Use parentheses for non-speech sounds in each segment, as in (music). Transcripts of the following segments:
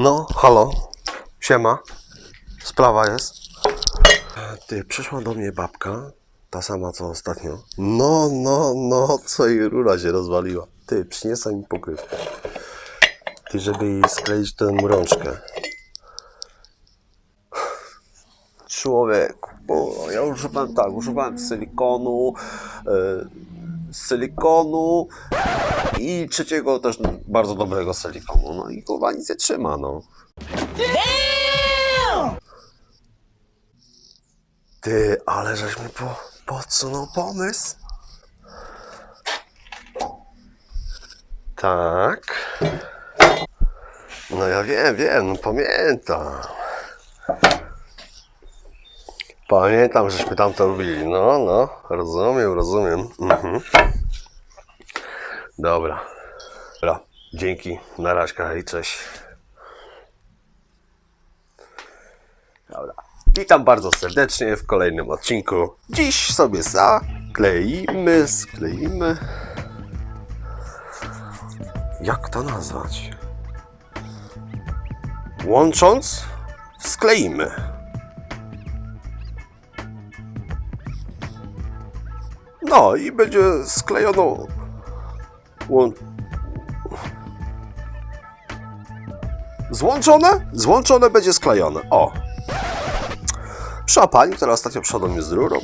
No, halo, siema, sprawa jest. Ty, przyszła do mnie babka, ta sama co ostatnio. No, no, no, co jej rura się rozwaliła. Ty, przyniosła mi pokrywkę. Ty, żeby jej skleić tę rączkę. Człowieku, bo ja używałem tak, używałem silikonu, e, silikonu i trzeciego też bardzo dobrego silikonu. No i kurwa nic nie trzyma, no. Ty, ale żeś mi po, podsunął pomysł. Tak. No ja wiem, wiem, no pamiętam. Pamiętam, żeśmy tam to robili. No, no, rozumiem, rozumiem. Mhm. Dobra. Dobra, dzięki. Na razie, i cześć. Dobra. Witam bardzo serdecznie w kolejnym odcinku. Dziś sobie zakleimy, skleimy. Jak to nazwać? Łącząc, skleimy. No i będzie sklejoną łą... Złączone? Złączone będzie sklejone. O, Przyszła pani, która ostatnio przyszła do mnie z rurą,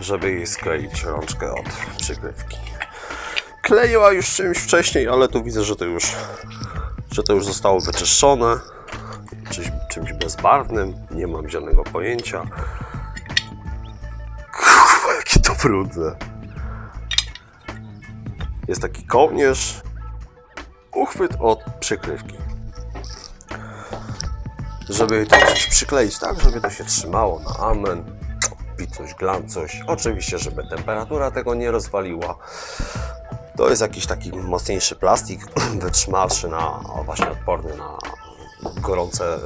żeby jej skleić rączkę od przykrywki. Kleiła już czymś wcześniej, ale tu widzę, że to już, że to już zostało wyczyszczone. Czymś, czymś bezbarwnym, nie mam zielonego pojęcia. Jakie brudne. Jest taki kołnierz, uchwyt od przykrywki żeby to gdzieś przykleić tak, żeby to się trzymało na amen. Picoś, glancoś. Oczywiście, żeby temperatura tego nie rozwaliła. To jest jakiś taki mocniejszy plastik, (clears throat) wytrzymalszy na, właśnie odporny na gorące,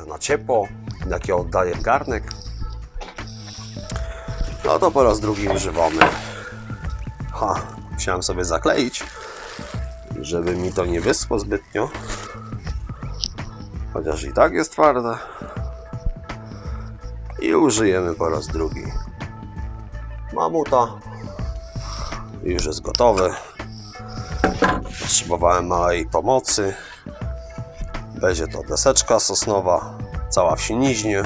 yy, na ciepło, jaki oddaje garnek. No to po raz drugi używamy. Ha, chciałem sobie zakleić, żeby mi to nie wyschło zbytnio. Chociaż i tak jest twarde. I użyjemy po raz drugi mamuta. Już jest gotowy. Potrzebowałem małej pomocy. Będzie to deseczka sosnowa, cała w siniźnie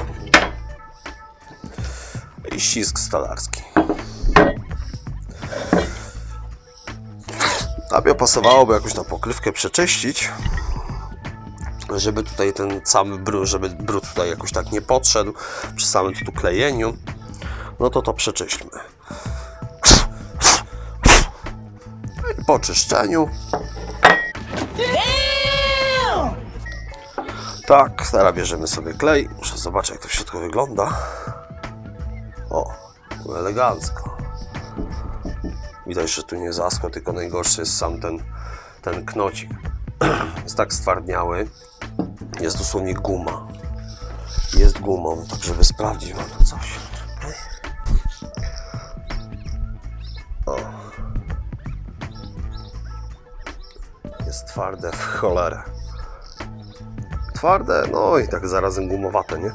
i ścisk stolarski. Tobie pasowałoby jakąś tam pokrywkę przeczyścić żeby tutaj ten cały brud, żeby brud tutaj jakoś tak nie podszedł przy samym tu klejeniu, no to to przeczyśćmy. Po czyszczeniu tak, teraz bierzemy sobie klej. Muszę zobaczyć jak to w środku wygląda. O, elegancko. Widać, że tu nie zaschło, tylko najgorszy jest sam ten, ten knocik. (clears throat) Jest tak stwardniały, jest dosłownie guma. Jest gumą, tak żeby sprawdzić mam tu coś. O. Jest twarde w cholerę. Twarde, no i tak zarazem gumowate, nie?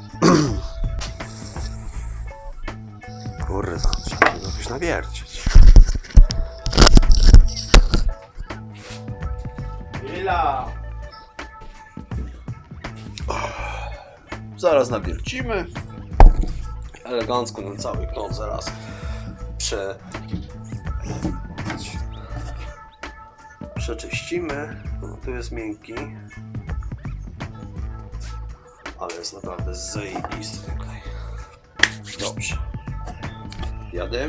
Nawiercić. Chwila! Zaraz nawiercimy. elegancko ten cały knot zaraz prze... przeczyścimy. No, tu jest miękki. Ale jest naprawdę zajebisty klej. Dobrze. Jadę.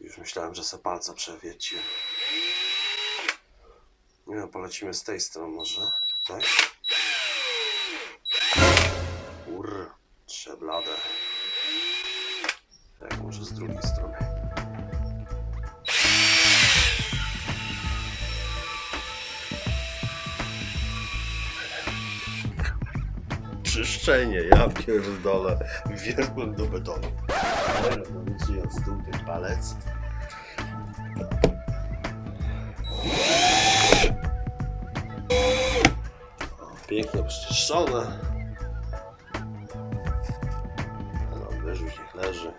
Już myślałem, że se palca przewiecie. Nie no, polecimy z tej strony może. Tutaj. Ur, trzeblade. Tak, może z drugiej strony. czyszczenie, ja pierdolę, wierzbłem do betonu. Rewolucjując długi palec. O, pięknie przyczyszczone. No, leży, niech leży.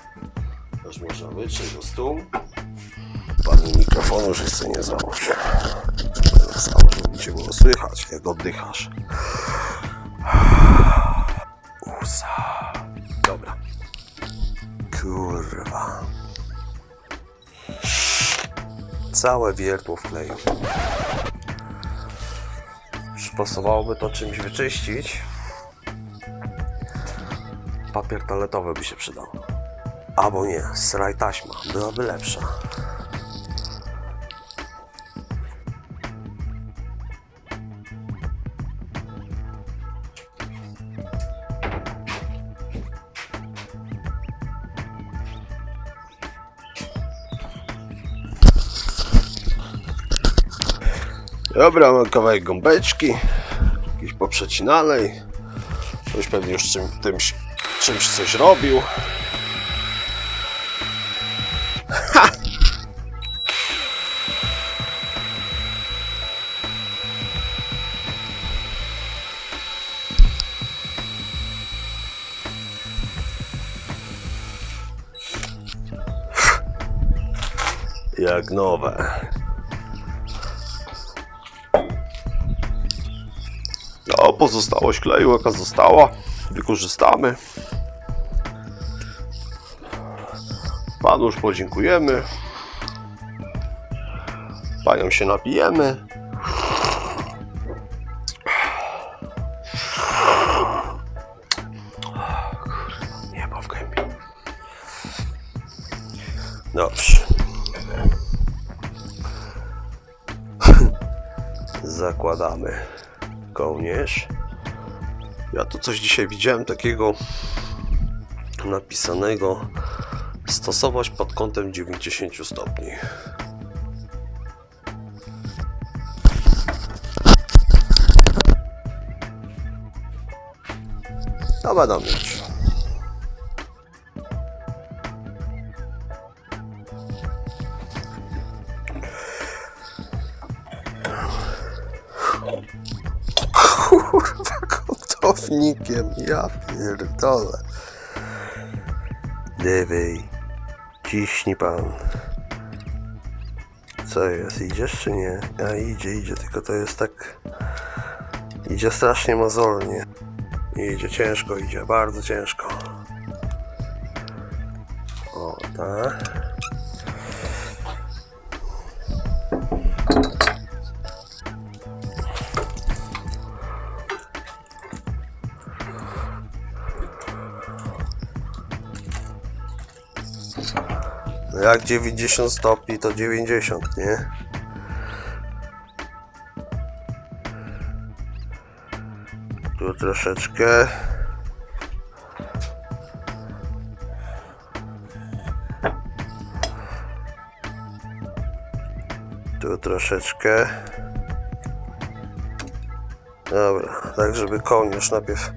Też można wytrzeć do stół. Pani mikrofonu już jeszcze nie założy. Założył, żeby cię było słychać, jak oddychasz. Usa. Dobra. Kurwa. Całe wiertło w kleju. Pasowałoby to czymś wyczyścić. Papier toaletowy by się przydał. Albo nie, sraj taśma. Byłaby lepsza. Dobra, mam kawałek gąbeczki, jakiejś poprzecinanej. Ktoś pewnie już czym, tymś, czymś coś robił. Ha! Jak nowe. No, pozostałość kleju, jaka została, wykorzystamy. Panu już podziękujemy. Panią się napijemy. Dobrze. (laughs) Zakładamy kołnierz. Ja tu coś dzisiaj widziałem takiego napisanego stosować pod kątem 90 stopni. No będą kątownikiem, ja pierdolę. Dywej, ciśnij pan. Co jest, idziesz czy nie? A idzie, idzie, tylko to jest tak... Idzie strasznie mozolnie. Idzie ciężko, idzie bardzo ciężko. O, tak. Jak 90 stopni, to 90, nie? Tu troszeczkę. Tu troszeczkę. Dobra, tak żeby kołnierz najpierw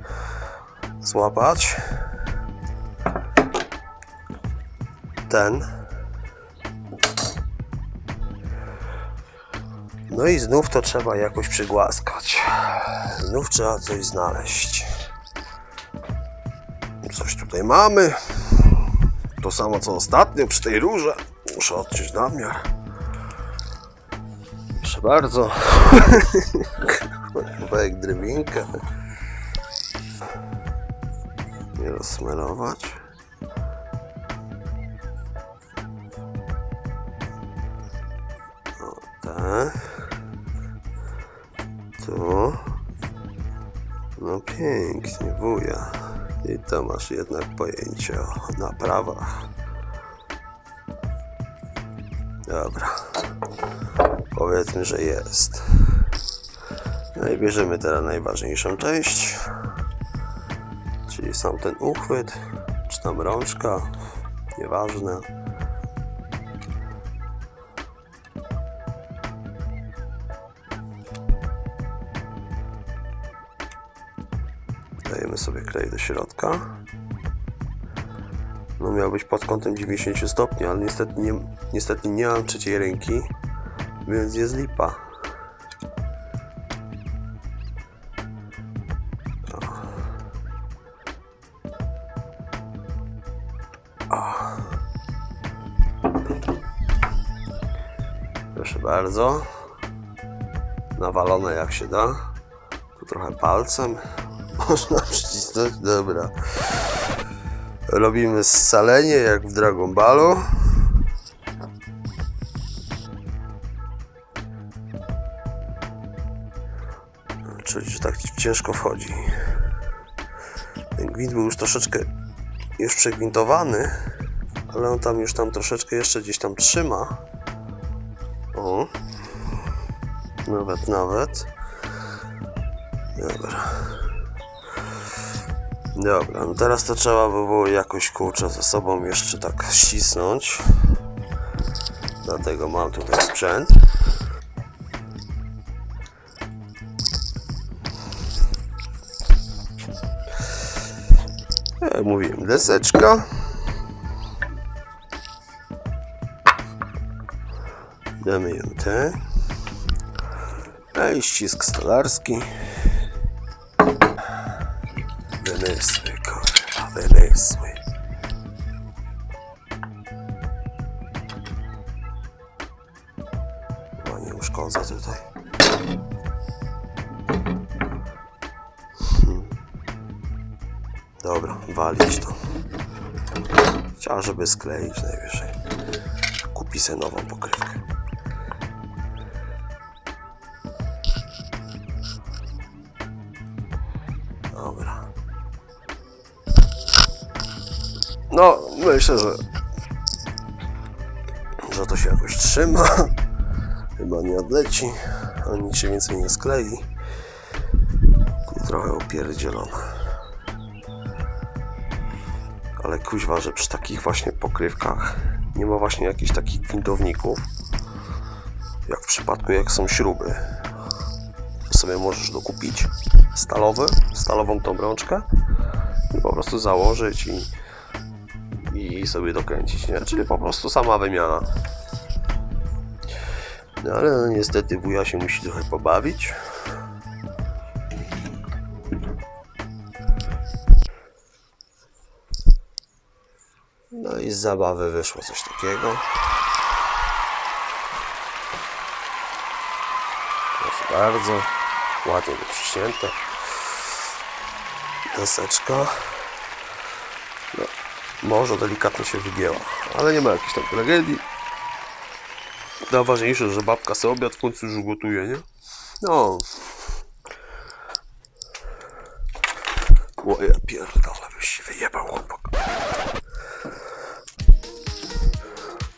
złapać. Ten. No i znów to trzeba jakoś przygłaskać. Znów trzeba coś znaleźć. Coś tutaj mamy. To samo co ostatnio przy tej rurze. Muszę odciąć nadmiar. Proszę bardzo. (laughs) Kawałek drewinka. Nie rozsmerować. No pięknie, wuja. I to masz jednak pojęcie o naprawach. Dobra. Powiedzmy, że jest. No i bierzemy teraz najważniejszą część. Czyli sam ten uchwyt, czy tam rączka, nieważne. Wlejemy sobie klej do środka. No miał być pod kątem 90 stopni, ale niestety nie, niestety nie mam trzeciej ręki, więc jest lipa. Proszę bardzo nawalone jak się da. Tu trochę palcem, można przycisnąć. Dobra. Robimy scalenie jak w Dragon Ballu. Czyli, że tak ciężko wchodzi. Ten gwint był już troszeczkę już przegwintowany, ale on tam już tam troszeczkę jeszcze gdzieś tam trzyma. O. Nawet, nawet. Dobra. Dobra, no teraz to trzeba by było jakoś kurczę ze sobą jeszcze tak ścisnąć. Dlatego mam tutaj sprzęt. Jak mówiłem, deseczka. Damy ją te. A i ścisk stolarski. Wymysły, kurwa, wymysły. Chyba nie uszkodzę tutaj. Hmm. Dobra, walić to. Chciała, żeby skleić najwyżej. Kupi sobie nową pokrywkę. No, myślę, że że to się jakoś trzyma. Chyba nie odleci, ani nic się więcej nie sklei. Trochę opierdzielone. Ale kuźwa, że przy takich właśnie pokrywkach nie ma właśnie jakichś takich gwintowników. Jak w przypadku jak są śruby. Sobie możesz dokupić stalowy, stalową tą brączkę i po prostu założyć i, i sobie dokręcić, nie? Czyli po prostu sama wymiana. No ale no, niestety wuja się musi trochę pobawić. No i z zabawy wyszło coś takiego. Proszę bardzo. Ładnie wyciśnięte. Deseczka. Może delikatnie się wygięła, ale nie ma jakiejś tam tragedii. Najważniejsze, że babka sobie obiad w końcu już gotuje, nie? No. O ja pierdolę, byś się wyjebał chłopak.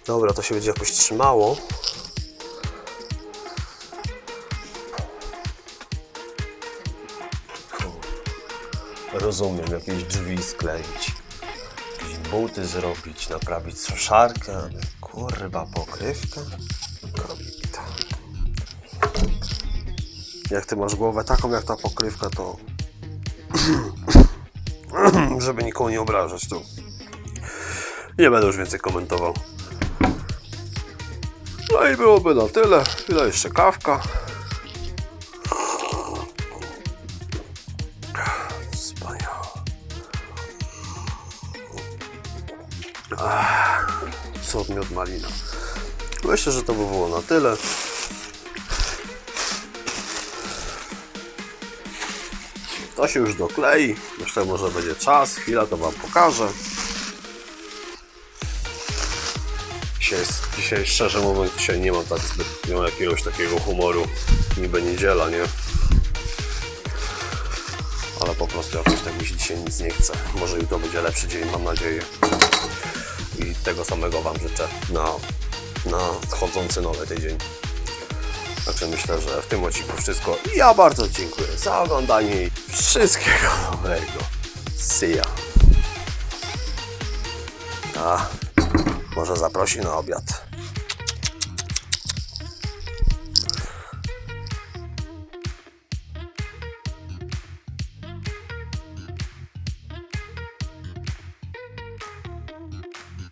Dobra, to się będzie jakoś trzymało. Rozumiem, jakieś drzwi skleić, buty zrobić, naprawić suszarkę, kurwa pokrywkę. Kobita. Jak ty masz głowę taką jak ta pokrywka, to (clears throat) żeby nikogo nie obrażać, to nie będę już więcej komentował. No i byłoby na tyle. Chwila jeszcze kawka. Co miód malina. Myślę, że to by było na tyle. To się już doklei. Myślę, może będzie czas. Chwila to Wam pokażę. Dzisiaj, dzisiaj szczerze mówiąc, dzisiaj nie mam tak zbyt nie mam jakiegoś takiego humoru. Niby niedziela, nie? Ale po prostu jakoś tak mi się dzisiaj nic nie chce. Może jutro będzie lepszy dzień, mam nadzieję. Tego samego Wam życzę na, na wchodzący nowy tydzień. Także myślę, że w tym odcinku wszystko. Ja bardzo dziękuję za oglądanie i wszystkiego dobrego. See ya. A, może zaprosi na obiad.